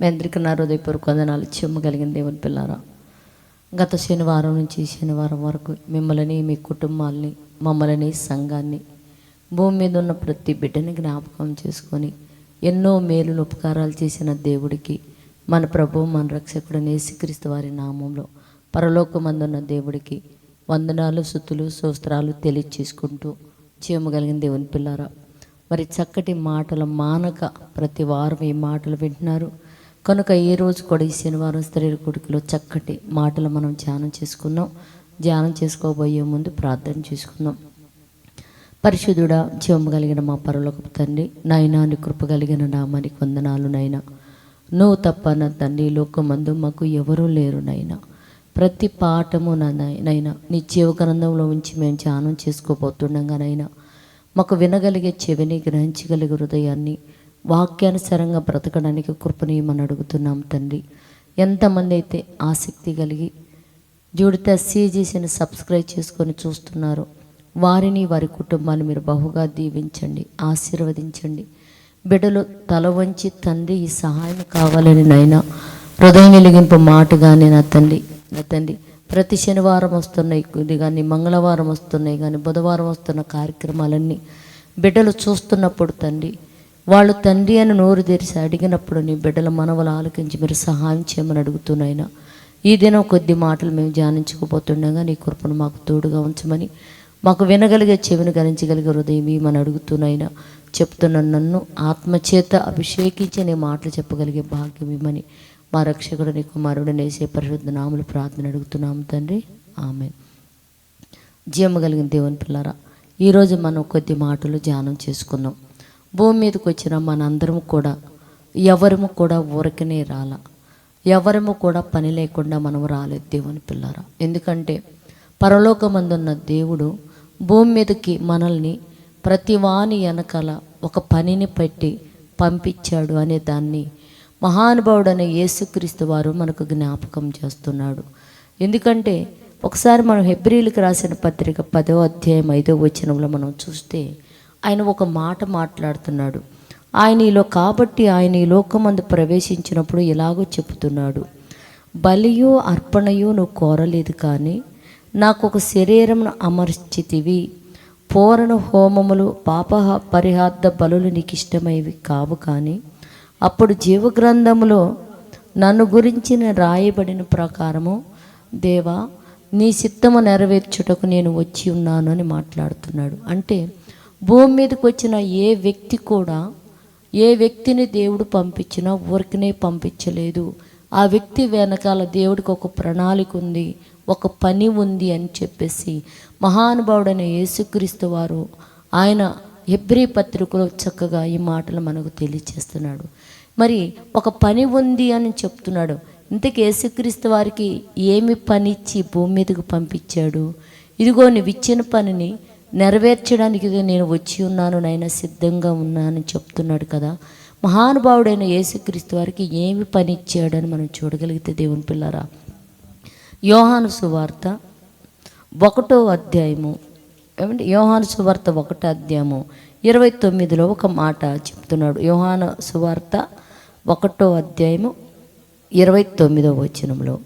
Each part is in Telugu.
మీ అందరికీ నా హృదయపూర్వక వందనాలు. చెమ్మగలిగిన దేవుని పిల్లారా గత శనివారం నుంచి శనివారం వరకు మిమ్మల్ని మీ కుటుంబాల్ని మమ్మల్ని సంఘాన్ని భూమి మీద ఉన్న ప్రతి బిడ్డని జ్ఞాపకం చేసుకొని ఎన్నో మేలులు ఉపకారాలు చేసిన దేవుడికి మన ప్రభు మన రక్షకుడు నేసిక్రీస్తు వారి నామంలో పరలోకమందున్న దేవుడికి వందనాలు సుతులు సూస్త్రాలు తెలియచేసుకుంటూ చేయమగలిగిన దేవుని పిల్లారా మరి చక్కటి మాటల మానక ప్రతి వారం ఈ మాటలు వింటున్నారు. కనుక ఈ రోజు కూడా ఈ శనివారం స్త్రీల కొడుకులో చక్కటి మాటలు మనం ధ్యానం చేసుకుందాం. ధ్యానం చేసుకోబోయే ముందు ప్రార్థన చేసుకుందాం. పరిశుద్ధుడా జీవము కలిగిన మా పరలోకపు తండ్రి నాయనా నీ కృప కలిగిన నామానికి వందనాలు నైనా నువ్వు తప్ప నా తండ్రి లోకమందు మాకు ఎవరూ లేరు నైనా ప్రతి పాఠము నైనా నీ జీవగ్రంథంలో ఉంచి మేము ధ్యానం చేసుకోబోతుండగానైనా మాకు వినగలిగే చెవిని గ్రహించగలిగే హృదయాన్ని వాక్యానుసారంగా బ్రతకడానికి కృపనీయమని అడుగుతున్నాం తండ్రి. ఎంతమంది అయితే ఆసక్తి కలిగి జూడిత సీజీసీని సబ్స్క్రైబ్ చేసుకొని చూస్తున్నారు వారిని వారి కుటుంబాన్ని మీరు బహుగా దీవించండి ఆశీర్వదించండి. బిడ్డలు తల వంచి తండ్రి ఈ సహాయం కావాలని నైనా హృదయం వెలిగింపు మాటగానే నా తండ్రి నా తండ్రి. ప్రతి శనివారం వస్తున్నాయి ఇది కానీ మంగళవారం వస్తున్నాయి కానీ బుధవారం వస్తున్న కార్యక్రమాలన్నీ బిడ్డలు చూస్తున్నప్పుడు తండ్రి వాళ్ళు తండ్రి అని నోరు తెరిచి అడిగినప్పుడు నీ బిడ్డల మనవలు ఆలకించి మీరు సహాయం చేయమని అడుగుతున్నాయినా ఈ దినం కొద్ది మాటలు మేము ధ్యానించకపోతుండగా నీ కృపను మాకు తోడుగా ఉంచమని మాకు వినగలిగే చెవిని గణించగలిగే హృదయం ఇవ్వమని అడుగుతున్నాయినా చెప్తున్న నన్ను ఆత్మచేత అభిషేకించి నీ మాటలు చెప్పగలిగే భాగ్యం ఇవ్వమని మా రక్షకుడు నీ కుమారుడు నేసే పరిశుద్ధ నాములు ప్రార్థన అడుగుతున్నాము తండ్రి. ఆమె జీవము కలిగిన దేవుని పిల్లరా ఈరోజు మనం కొద్ది మాటలు ధ్యానం చేసుకున్నాం భూమి మీదకి వచ్చిన మనందరం కూడా ఎవరము కూడా ఊరకనే రాల. ఎవరము కూడా పని లేకుండా మనం రాలేదు దేవుని పిల్లరా. ఎందుకంటే పరలోకమందున్న దేవుడు భూమి మీదకి మనల్ని ప్రతి వాని వెనకాల ఒక పనిని పెట్టి పంపించాడు అనే దాన్ని మహానుభావుడైన యేసుక్రీస్తు వారు మనకు జ్ఞాపకం చేస్తున్నాడు. ఎందుకంటే ఒకసారి మనం హెబ్రిలకు రాసిన పత్రిక పదో అధ్యాయం ఐదో వచనంలో మనం చూస్తే ఆయన ఒక మాట మాట్లాడుతున్నాడు. ఆయన ఈలో కాబట్టి ఆయన ఈ లోకమందు ప్రవేశించినప్పుడు ఇలాగో చెప్తున్నాడు బలియో అర్పణయో నువ్వు కోరలేదు కానీ నాకు ఒక శరీరమును అమర్చితివి. పూరణ హోమములు పాప పరిహార్థ బలులు నీకు ఇష్టమైవి కావు కానీ అప్పుడు జీవగ్రంథములో నన్ను గురించిన రాయబడిన ప్రకారము దేవా నీ చిత్తము నెరవేర్చుటకు నేను వచ్చి ఉన్నాను అని మాట్లాడుతున్నాడు. అంటే భూమి మీదకి వచ్చిన ఏ వ్యక్తి కూడా ఏ వ్యక్తిని దేవుడు పంపించినా ఊరికనే పంపించలేదు. ఆ వ్యక్తి వెనకాల దేవుడికి ఒక ప్రణాళిక ఉంది ఒక పని ఉంది అని చెప్పేసి. మహానుభావుడైన యేసుక్రీస్తు వారు ఆయన ఎబ్రి పత్రికలో చక్కగా ఈ మాటలు మనకు తెలియచేస్తున్నాడు. మరి ఒక పని ఉంది అని చెప్తున్నాడు. ఇంతకు యేసుక్రీస్తు వారికి ఏమి పని ఇచ్చి భూమి మీదకు పంపించాడు? ఇదిగో నువ్వు ఇచ్చిన పనిని నెరవేర్చడానికి నేను వచ్చి ఉన్నాను నైనా సిద్ధంగా ఉన్నానని చెప్తున్నాడు కదా. మహానుభావుడైన యేసుక్రీస్తు వారికి ఏమి పని ఇచ్చాడని మనం చూడగలిగితే దేవుని పిల్లరా. యోహాను సువార్త ఒకటో అధ్యాయము. ఏమంటే యోహాను సువార్త ఒకటో అధ్యాయము. ఇరవై తొమ్మిదిలో ఒక మాట చెప్తున్నాడు. యోహాను సువార్త ఒకటో అధ్యాయము ఇరవై తొమ్మిదో వచనంలో.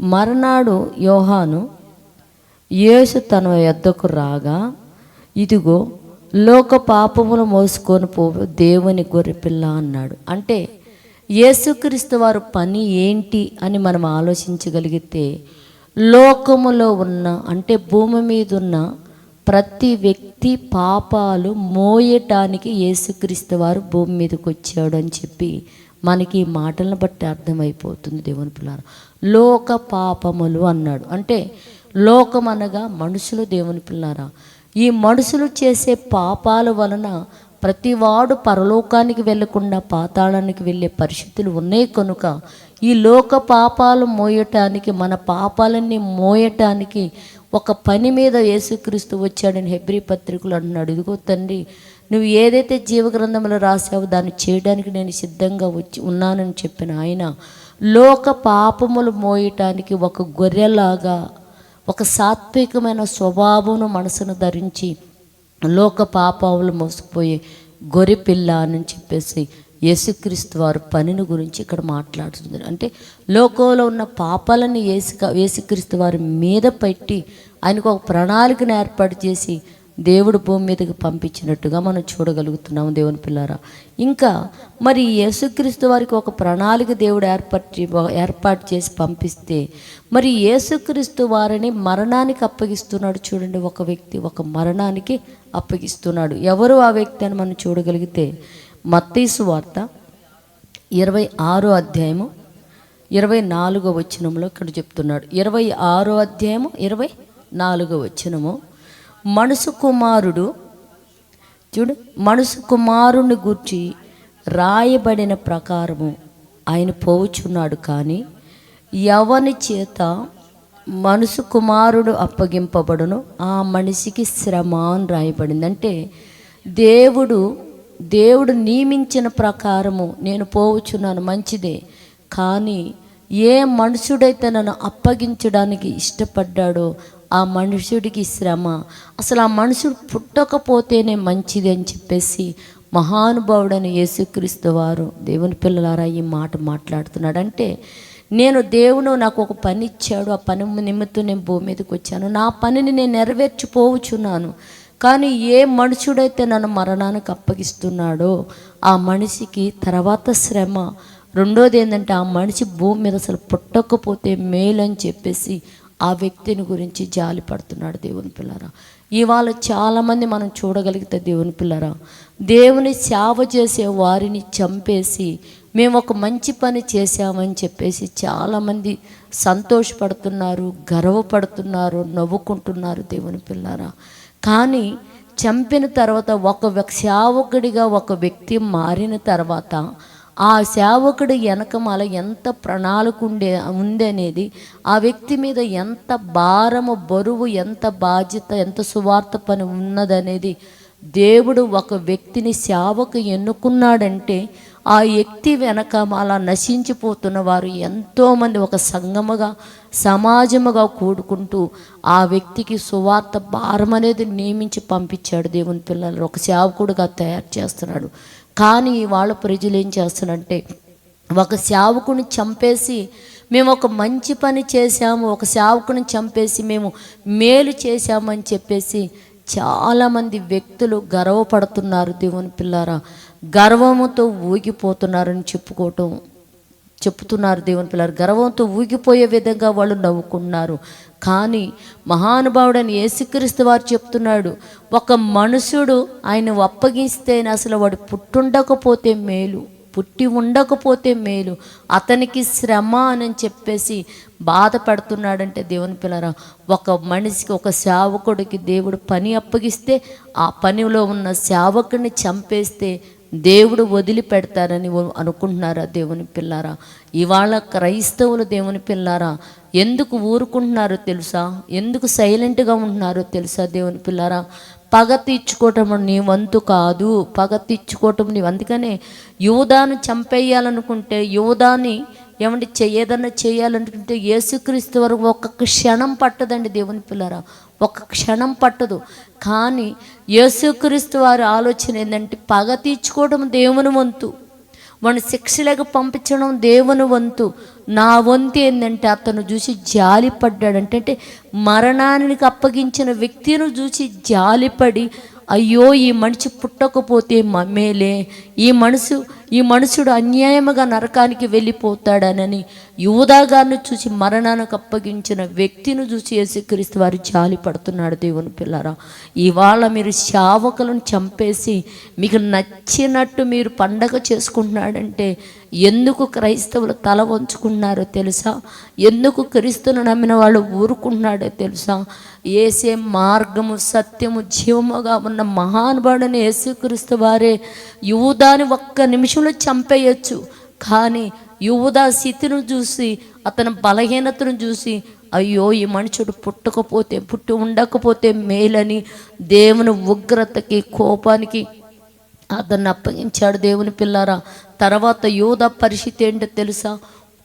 మర్నాడు యోహాను యేసు తన యొద్దకు రాగా ఇదిగో లోక పాపమును మోసుకొని పో దేవుని గొర్రెపిల్ల అన్నాడు. అంటే యేసుక్రీస్తు వారు పని ఏంటి అని మనం ఆలోచించగలిగితే లోకములో ఉన్న అంటే భూమి మీద ఉన్న ప్రతి వ్యక్తి పాపాలు మోయటానికి యేసుక్రీస్తు వారు భూమి మీదకి వచ్చాడు అని చెప్పి మనకి ఈ మాటలను బట్టి అర్థమైపోతుంది దేవుని పిల్లలు లోక పాపములు అన్నాడు. అంటే లోకం అనగా మనుషులు దేవుని పిల్లారా. ఈ మనుషులు చేసే పాపాల వలన ప్రతివాడు పరలోకానికి వెళ్ళకుండా పాతాళానికి వెళ్ళే పరిస్థితులు ఉన్నాయి కనుక ఈ లోక పాపాలు మోయటానికి మన పాపాలన్నీ మోయటానికి ఒక పని మీద యేసుక్రీస్తు వచ్చాడని హెబ్రి పత్రికలు అంటున్నాడు ఇదిగో తండ్రి. నువ్వు ఏదైతే జీవగ్రంథంలో రాసావో దాన్ని చేయడానికి నేను సిద్ధంగా వచ్చి ఉన్నానని చెప్పిన ఆయన లోక పాపములు మోయటానికి ఒక గొర్రెలాగా ఒక సాత్వికమైన స్వభావమును మనసును ధరించి లోక పాపాలు మోసుకుపోయే గొరిపిల్ల అని చెప్పేసి యేసుక్రీస్తు వారు పనిని గురించి ఇక్కడ మాట్లాడుతున్నారు. అంటే లోకంలో ఉన్న పాపాలను ఏసుక యేసుక్రీస్తు వారి మీద పెట్టి ఆయనకు ఒక ప్రణాళికను ఏర్పాటు చేసి దేవుడు భూమి మీదకి పంపించినట్టుగా మనం చూడగలుగుతున్నాం దేవుని పిల్లారా. ఇంకా మరి యేసుక్రీస్తు వారికి ఒక ప్రణాళిక దేవుడు ఏర్పాటు ఏర్పాటు చేసి పంపిస్తే మరి యేసుక్రీస్తు వారిని మరణానికి అప్పగిస్తున్నాడు చూడండి ఒక వ్యక్తి ఒక మరణానికి అప్పగిస్తున్నాడు. ఎవరు ఆ వ్యక్తి అని మనం చూడగలిగితే మత్తీసు వార్త ఇరవై ఆరో అధ్యాయము ఇరవై నాలుగో వచనంలో ఇక్కడ చెప్తున్నాడు. ఇరవై ఆరో అధ్యాయము ఇరవై నాలుగో వచనము. మనసు కుమారుడు చూడు మనసు కుమారుని గూర్చి రాయబడిన ప్రకారము ఆయన పోవుచున్నాడు కానీ ఎవని చేత మనసు కుమారుడు అప్పగింపబడును ఆ మనిషికి శ్రమ అని రాయబడింది. అంటే దేవుడు దేవుడు నియమించిన ప్రకారము నేను పోవుచున్నాను మంచిదే. కానీ ఏ మనుషుడైతే నన్ను అప్పగించడానికి ఇష్టపడ్డాడో ఆ మనుషుడికి శ్రమ. అసలు ఆ మనుషుడు పుట్టకపోతేనే మంచిది అని చెప్పేసి మహానుభావుడని యేసుక్రీస్తు వారు దేవుని పిల్లలారా ఈ మాట మాట్లాడుతున్నాడు. అంటే నేను దేవుడు నాకు ఒక పని ఇచ్చాడు. ఆ పని నిమిత్తం నేను భూమి మీదకి వచ్చాను. నా పనిని నేను నెరవేర్చిపోవచ్చున్నాను కానీ ఏ మనుషుడైతే నన్ను మరణానికి అప్పగిస్తున్నాడో ఆ మనిషికి తర్వాత శ్రమ. రెండోది ఏంటంటే ఆ మనిషి భూమి మీద అసలు పుట్టకపోతే మేలు అని చెప్పేసి ఆ వ్యక్తిని గురించి జాలి పడుతున్నాడు దేవుని పిల్లరా. ఇవాళ చాలామంది మనం చూడగలిగితే దేవుని పిల్లరా. దేవుని సేవ చేసే వారిని చంపేసి మేము ఒక మంచి పని చేశామని చెప్పేసి చాలామంది సంతోషపడుతున్నారు గర్వపడుతున్నారు నవ్వుకుంటున్నారు దేవుని పిల్లరా. కానీ చంపిన తర్వాత ఒక వ్యక్- సేవకుడిగా ఒక వ్యక్తి మారిన తర్వాత ఆ సేవకుడు వెనకమాల ఎంత ప్రణాళిక ఉండే ఉందనేది ఆ వ్యక్తి మీద ఎంత భారము బరువు ఎంత బాధ్యత ఎంత సువార్త పని ఉన్నదనేది దేవుడు ఒక వ్యక్తిని సేవకు ఎన్నుకున్నాడంటే ఆ వ్యక్తి వెనకమాల నశించిపోతున్న వారు ఎంతోమంది ఒక సంగముగా సమాజముగా కూడుకుంటూ ఆ వ్యక్తికి సువార్త భారం అనేది నియమించి పంపించాడు దేవుని పిల్లలు. ఒక సేవకుడుగా తయారు చేస్తున్నాడు. కానీ వాళ్ళ ప్రజలు ఏం చేస్తున్నారంటే ఒక సేవకుని చంపేసి మేము ఒక మంచి పని చేశాము ఒక సేవకుని చంపేసి మేము మేలు చేశామని చెప్పేసి చాలామంది వ్యక్తులు గర్వపడుతున్నారు దేవుని పిల్లారా. గర్వముతో ఊగిపోతున్నారని చెప్పుకోవటం చెప్తున్నారు దేవుని పిల్లలు. గర్వంతో ఊగిపోయే విధంగా వాళ్ళు నవ్వుకున్నారు. కానీ మహానుభావుడని యేసుక్రీస్తు వారు చెప్తున్నాడు ఒక మనుషుడు ఆయన అప్పగిస్తేనే అసలు వాడు పుట్టుండకపోతే మేలు పుట్టి ఉండకపోతే మేలు అతనికి శ్రమ అని చెప్పేసి బాధపడుతున్నాడంటే దేవుని పిల్లరా ఒక మనిషికి ఒక సేవకుడికి దేవుడు పని అప్పగిస్తే ఆ పనిలో ఉన్న సేవకుడిని చంపేస్తే దేవుడు వదిలిపెడతారని అనుకుంటున్నారా దేవుని పిల్లారా? ఇవాళ క్రైస్తవులు దేవుని పిల్లారా? ఎందుకు ఊరుకుంటున్నారో తెలుసా? ఎందుకు సైలెంట్గా ఉంటున్నారో తెలుసా దేవుని పిల్లారా? పగ తీర్చుకోవటం నీ వంతు కాదు. పగ తీర్చుకోవటం నీ అందుకనే యూదాను చంపేయాలనుకుంటే యూదాని ఏమంటే ఏదన్నా చేయాలనుకుంటే యేసుక్రీస్తు వరకు ఒక్క క్షణం పట్టదండి దేవుని పిల్లరా. ఒక్క క్షణం పట్టదు. కానీ యేసుక్రీస్తు వారి ఆలోచన ఏంటంటే పగ తీర్చుకోవడం దేవుని వంతు. వాడిని శిక్షలకు పంపించడం దేవుని వంతు. నా వంతు ఏంటంటే అతను చూసి జాలిపడ్డాడు అంటే అంటే మరణానికి అప్పగించిన వ్యక్తిని చూసి జాలిపడి అయ్యో ఈ మనిషి పుట్టకపోతే మ- మేలే. ఈ మనసు ఈ మనుషుడు అన్యాయముగా నరకానికి వెళ్ళిపోతాడనని యూదా గారిని చూసి మరణానికి అప్పగించిన వ్యక్తిని చూసి యేసుక్రీస్తు వారు జాలి పడుతున్నాడు దేవుని పిల్లరా. ఇవాళ మీరు శావకులను చంపేసి మీకు నచ్చినట్టు మీరు పండగ చేసుకుంటున్నాడంటే ఎందుకు క్రైస్తవులు తల వంచుకున్నారో తెలుసా? ఎందుకు క్రీస్తును నమ్మిన వాళ్ళు ఊరుకుంటున్నాడో తెలుసా? ఏసే మార్గము సత్యము జీవముగా ఉన్న మహానుభావుడని యేసుక్రీస్తు వారే యువదాని ఒక్క నిమిషంలో చంపేయచ్చు. కానీ యువద స్థితిని చూసి అతని బలహీనతను చూసి అయ్యో ఈ మనుషుడు పుట్టకపోతే పుట్టి ఉండకపోతే మేలని దేవుని ఉగ్రతకి కోపానికి అతన్ని అప్పగించాడు దేవుని పిల్లారా. తర్వాత యూద పరిస్థితి ఏంటో తెలుసా?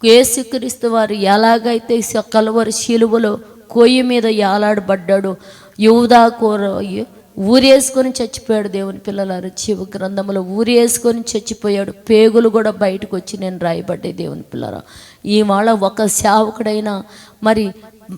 యేసుక్రీస్తు వారు ఎలాగైతే కలవరి శిలువలో కొయ్యి మీద యాలాడబడ్డాడు యూదా కూర ఊరేసుకొని చచ్చిపోయాడు దేవుని పిల్లలారు. జీవ గ్రంథంలో ఊరేసుకొని చచ్చిపోయాడు. పేగులు కూడా బయటకు వచ్చి నేను రాయబడ్డే దేవుని పిల్లరా ఇవాళ ఒక సేవకుడైనా మరి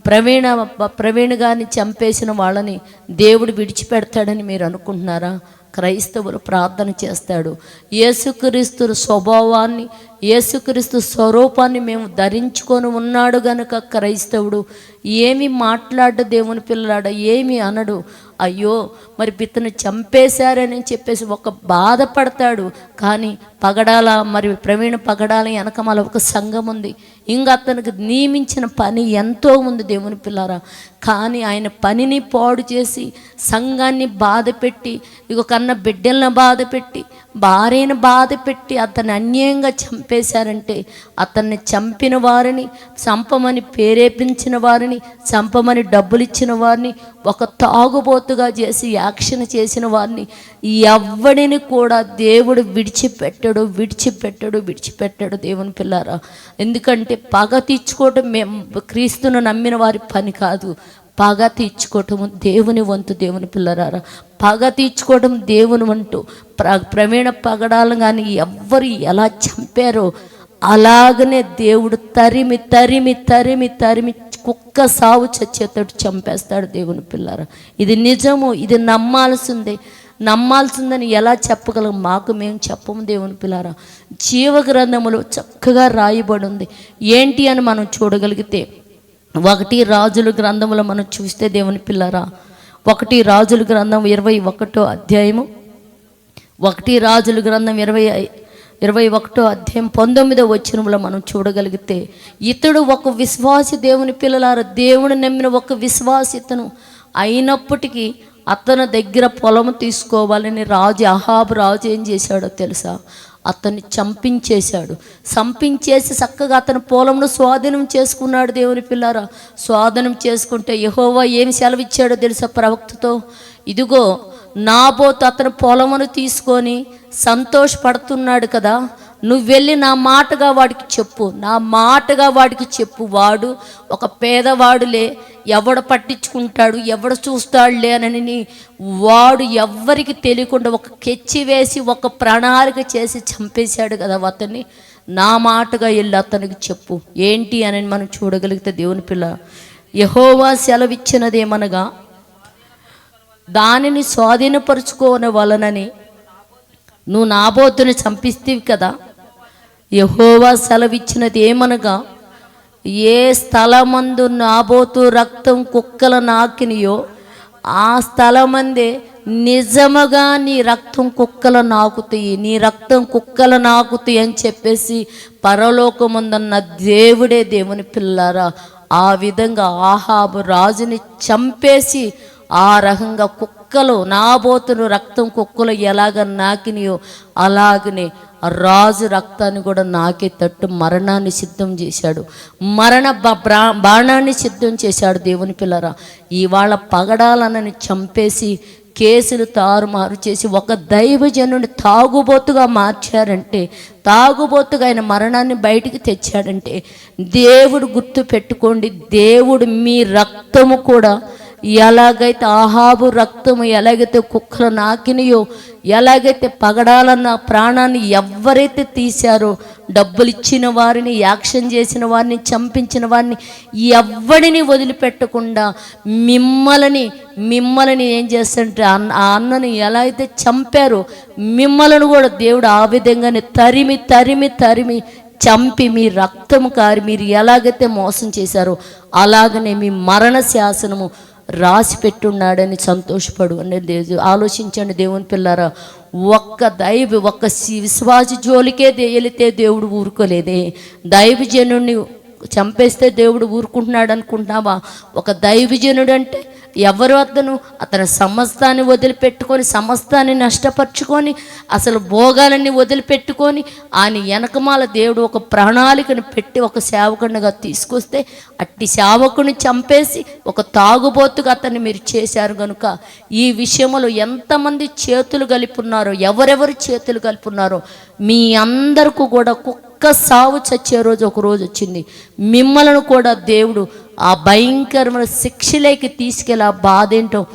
ప్రవీణ ప్రవీణ్ గారిని చంపేసిన వాళ్ళని దేవుడు విడిచిపెడతాడని మీరు అనుకుంటున్నారా? క్రైస్తవులు ప్రార్థన చేస్తాడు. యేసుక్రీస్తు స్వభావాన్ని యేసుక్రీస్తు స్వరూపాన్ని మేము ధరించుకొని ఉన్నాడు గనుక క్రైస్తవుడు ఏమి మాట్లాడు దేవుని పిల్లలాడు ఏమి అనడు. అయ్యో మరి పితను చంపేశారని చెప్పేసి ఒక బాధపడతాడు. కానీ పగడాల మరి ప్రవీణ పగడాల వెనకమాల ఒక సంఘం ఉంది. ఇంకా అతనికి నియమించిన పని ఎంతో ఉంది దేవుని పిల్లారా. కానీ ఆయన పనిని పాడు చేసి సంఘాన్ని బాధ పెట్టి ఇక కన్న బిడ్డలను బాధ పెట్టి భార్యను బాధ పెట్టి అతన్ని అన్యాయంగా చంపేశారంటే అతన్ని చంపిన వారిని చంపమని ప్రేరేపించిన వారిని చంపమని డబ్బులు ఇచ్చిన వారిని ఒక తాగుబోతుగా చేసి యాక్షన్ చేసిన వారిని ఎవ్వడిని కూడా దేవుడు విడిచిపెట్టడు విడిచిపెట్టడు విడిచిపెట్టడు దేవుని పిల్లారా. ఎందుకంటే పగ తీర్చుకోవటం మేము క్రీస్తును నమ్మిన వారి పని కాదు. పగ తీర్చుకోవటము దేవుని వంతు దేవుని పిల్లరారా. పగ తీర్చుకోవడం దేవుని అంటూ ప్ర ప్రవీణ పగడాలు కానీ ఎవ్వరు ఎలా చంపారో అలాగనే దేవుడు తరిమి తరిమి తరిమి తరిమి కుక్క సావు చచ్చేతడు చంపేస్తాడు దేవుని పిల్లరా. ఇది నిజము ఇది నమ్మాల్సిందే. నమ్మాల్సిందని ఎలా చెప్పగలం? మాకు మేము చెప్పము దేవుని పిల్లారా. జీవ గ్రంథములో చక్కగా రాయబడి ఉంది ఏంటి అని మనం చూడగలిగితే ఒకటి రాజుల గ్రంథములో మనం చూస్తే దేవుని పిల్లరా ఒకటి రాజుల గ్రంథం ఇరవై ఒకటో అధ్యాయము ఒకటి రాజుల గ్రంథం ఇరవై ఇరవై ఒకటో అధ్యాయం పంతొమ్మిదో వచ్చినములో మనం చూడగలిగితే ఇతడు ఒక విశ్వాసి దేవుని పిల్లలారా దేవుని నమ్మిన ఒక విశ్వాసితను అయినప్పటికీ అతని దగ్గర పొలం తీసుకోవాలని రాజు అహాబు రాజు ఏం చేశాడో తెలుసా? అతన్ని చంపించేశాడు. చంపించేసి చక్కగా అతని పొలంను స్వాధీనం చేసుకున్నాడు దేవుని పిల్లారా. స్వాధీనం చేసుకుంటే యహోవా ఏమి సెలవిచ్చాడో తెలుసా ప్రవక్తతో? ఇదిగో నాబోతు అతని పొలమును తీసుకొని సంతోషపడుతున్నాడు కదా. నువ్వు వెళ్ళి నా మాటగా వాడికి చెప్పు. నా మాటగా వాడికి చెప్పు. వాడు ఒక పేదవాడులే. ఎవడ పట్టించుకుంటాడు? ఎవడ చూస్తాడులే అని వాడు ఎవ్వరికి తెలియకుండా ఒక కెచ్చి వేసి ఒక ప్రణాళిక చేసి చంపేశాడు కదా అతన్ని. నా మాటగా వెళ్ళి అతనికి చెప్పు. ఏంటి అని మనం చూడగలిగితే దేవుని పిల్ల యహోవా సెలవిచ్చినదేమనగా దానిని స్వాధీనపరుచుకోని వలనని నువ్వు నాబోతుని చంపిస్తేవి కదా. యహోవా సెలవిచ్చినది ఏమనగా ఏ స్థలమందు నాబోతు రక్తం కుక్కల నాకినియో ఆ స్థలమందే నిజముగా నీ రక్తం కుక్కల నాకుతాయి నీ రక్తం కుక్కల నాకుతాయి అని చెప్పేసి పరలోకముందన్న దేవుడే దేవుని పిల్లారా. ఆ విధంగా ఆహాబు రాజుని చంపేసి ఆ రకంగా కుక్కలు నాబోతును రక్తం కుక్కలు ఎలాగ నాకినాయో అలాగనే రాజు రక్తాన్ని కూడా నాకేటట్టు మరణాన్ని సిద్ధం చేశాడు. మరణ బ్రా- బాణాన్ని సిద్ధం చేశాడు దేవుని పిల్లరా. ఇవాళ పగడాలనని చంపేసి కేసులు తారుమారు చేసి ఒక దైవజనుని తాగుబోతుగా మార్చారంటే తాగుబోతుగా ఆయన మరణాన్ని బయటికి తెచ్చాడంటే దేవుడు గుర్తు పెట్టుకోండి దేవుడు మీ రక్తము కూడా ఎలాగైతే ఆహాబు రక్తము ఎలాగైతే కుక్కలు నాకినయో ఎలాగైతే పగడాలన్న ప్రాణాన్ని ఎవరైతే తీశారో డబ్బులు ఇచ్చిన వారిని యాక్షన్ చేసిన వారిని చంపించిన వారిని ఎవ్వడిని వదిలిపెట్టకుండా మిమ్మల్ని మిమ్మల్ని ఏం చేస్తుంటే అన్న ఆ అన్నని ఎలా అయితే చంపారో మిమ్మల్ని కూడా దేవుడు ఆ విధంగానే తరిమి తరిమి తరిమి చంపి మీ రక్తము కారి మీరు ఎలాగైతే మోసం చేశారో అలాగనే మీ మరణ శాసనము రాసి పెట్టున్నాడని సంతోషపడు. అని దేవు ఆలోచించండి దేవుని పిల్లారా ఒక్క దైవ ఒక్క విశ్వాస జోలికే దేయలితే వెళితే దేవుడు ఊరుకోలేదే. దైవజనుని చంపేస్తే దేవుడు ఊరుకుంటున్నాడు అనుకుంటున్నావా? ఒక దైవజనుడు అంటే ఎవరు అతను? అతని సమస్తాన్ని వదిలిపెట్టుకొని సమస్తాన్ని నష్టపరుచుకొని అసలు భోగాలన్నీ వదిలిపెట్టుకొని ఆయన వెనకమాల దేవుడు ఒక ప్రణాళికను పెట్టి ఒక సేవకునిగా తీసుకొస్తే అట్టి సేవకుని చంపేసి ఒక తాగుబోతుగా అతన్ని మీరు చేశారు కనుక ఈ విషయంలో ఎంతమంది చేతులు కలిపున్నారో ఎవరెవరు చేతులు కలిపున్నారో మీ అందరికీ కూడా కుక్క సావు చచ్చే రోజు ఒక రోజు వచ్చింది. మిమ్మల్ని కూడా దేవుడు ఆ భయంకరమైన శిక్షలేకి తీసుకెళ్ళి ఆ బాధ ఏంటో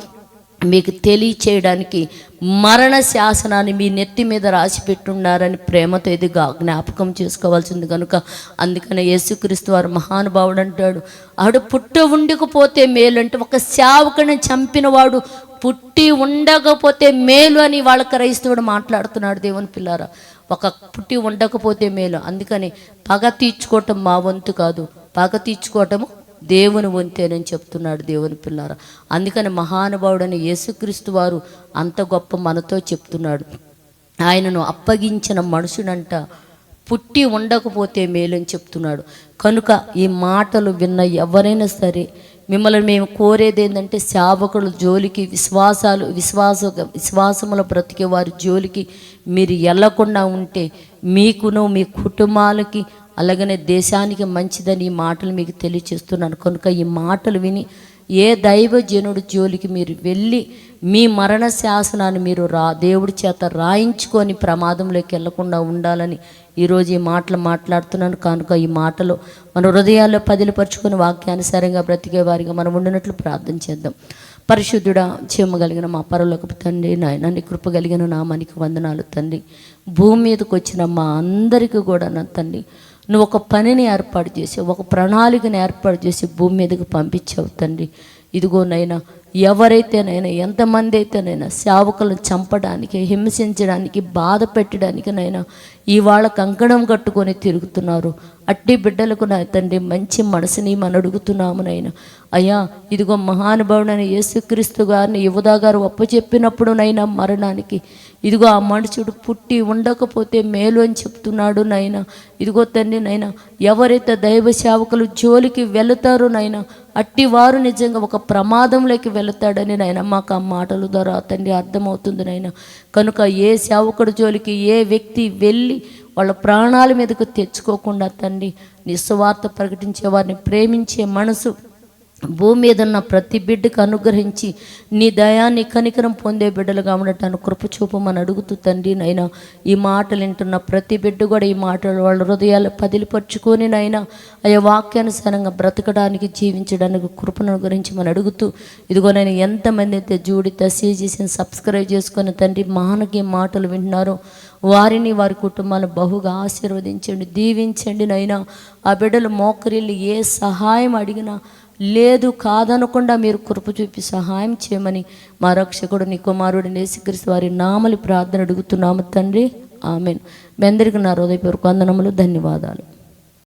మీకు తెలియచేయడానికి మరణ శాసనాన్ని మీ నెత్తి మీద రాసి పెట్టున్నారని ప్రేమతో ఇదిగా జ్ఞాపకం చేసుకోవాల్సింది కనుక. అందుకనే యేసుక్రీస్తు వారు మహానుభావుడు అంటాడు ఆడు పుట్ట ఉండకపోతే మేలు అంటే ఒక సేవకుని చంపినవాడు పుట్టి ఉండకపోతే మేలు అని వాళ్ళ క్రైస్తవుడు మాట్లాడుతున్నాడు దేవుని పిల్లారా. ఒక పుట్టి ఉండకపోతే మేలు. అందుకని పగ తీర్చుకోవటం మా వంతు కాదు. పగ తీర్చుకోవటము దేవుని వంతేనని చెప్తున్నాడు దేవుని పిల్లారా. అందుకని మహానుభావుడని యేసుక్రీస్తు వారు అంత గొప్ప మనతో చెప్తున్నాడు. ఆయనను అప్పగించిన మనుషుడంట పుట్టి ఉండకపోతే మేలని చెప్తున్నాడు. కనుక ఈ మాటలు విన్న ఎవరైనా సరే మిమ్మల్ని మేము కోరేది ఏంటంటే సేవకుల జోలికి విశ్వాసాలు విశ్వాస విశ్వాసముల బ్రతికే వారి జోలికి మీరు వెళ్ళకుండా ఉంటే మీకును మీ కుటుంబాలకి అలాగనే దేశానికి మంచిదని ఈ మాటలు మీకు తెలియచేస్తున్నాను. కనుక ఈ మాటలు విని ఏ దైవజనుడు జోలికి మీరు వెళ్ళి మీ మరణ శాసనాన్ని మీరు రా దేవుడి చేత రాయించుకొని ప్రమాదంలోకి వెళ్ళకుండా ఉండాలని ఈరోజు ఈ మాటలు మాట్లాడుతున్నాను. కనుక ఈ మాటలు మన హృదయాల్లో పదిలిపరుచుకొని వాక్యానుసారంగా బ్రతికే వారిగా మనం ఉండినట్లు ప్రార్థన చేద్దాం. పరిశుద్ధుడా చేయమగలిగిన మా పరలోకపు తండ్రి నాయన నీ కృప కలిగిన నామానికి వందనాలు తండ్రి. భూమి మీదకి వచ్చిన మా అందరికీ కూడా నా తండ్రి. నువ్వు ఒక పనిని ఏర్పాటు చేసి ఒక ప్రణాళికను ఏర్పాటు చేసి భూమి మీదకి పంపించావు తండ్రి. ఇదిగో నైనా ఎవరైతేనైనా ఎంతమంది అయితేనైనా సేవకులను చంపడానికి హింసించడానికి బాధ పెట్టడానికి నైనా ఇవాళ కంకణం కట్టుకొని తిరుగుతున్నారు. అట్టి బిడ్డలకు నా తండ్రి మంచి మనసుని మనం అడుగుతున్నాము నైనా అయ్యా ఇదిగో మహానుభావుడైన యేసుక్రీస్తు గారిని యువదా గారు ఒప్పచెప్పినప్పుడు నైనా మరణానికి. ఇదిగో ఆ మనుషుడు పుట్టి ఉండకపోతే మేలు అని చెప్తున్నాడు నైనా ఇదిగో తండ్రి నైనా ఎవరైతే దైవ సేవకులు జోలికి వెళతారో నైనా అట్టి వారు నిజంగా ఒక ప్రమాదంలోకి వెళతాడని నాయన మాకు ఆ మాటల ద్వారా తండ్రి అర్థమవుతుంది నాయన. కనుక ఏ సేవకుడు జోలికి ఏ వ్యక్తి వెళ్ళి వాళ్ళ ప్రాణాల మీదకు తెచ్చుకోకుండా తండ్రి నిస్వార్థ ప్రకటించే వారిని ప్రేమించే మనసు భూమి మీద ఉన్న ప్రతి బిడ్డకు అనుగ్రహించి నీ దయాన్ని కనికరం పొందే బిడ్డలుగా ఉండటానికి కృపచూపమని అడుగుతూ తండ్రి నైనా ఈ మాటలు వింటున్న ప్రతి బిడ్డ కూడా ఈ మాటలు వాళ్ళ హృదయాలు పదిలిపరుచుకొని నైనా అయ్యా వాక్యానుసారంగా బ్రతకడానికి జీవించడానికి కృపను అనుగ్రహించి మనం అడుగుతూ ఇదిగో నేను ఎంతమంది అయితే జూడిత సీజీసీని సబ్స్క్రైబ్ చేసుకొని తండ్రి మానకి మాటలు వింటున్నారో వారిని వారి కుటుంబాలను బహుగా ఆశీర్వదించండి దీవించండి నైనా ఆ బిడ్డలు మోకరిల్లు ఏ సహాయం అడిగినా లేదు కాదనకుండా మీరు కృప చూపి సహాయం చేయమని మా రక్షకుడు నీ కుమారుడు నేసికరిసి వారి నామలి ప్రార్థన అడుగుతున్నాము తండ్రి. ఆమెను. మీ అందరికీ నా హృదయపూర్వక వందనములు ధన్యవాదాలు.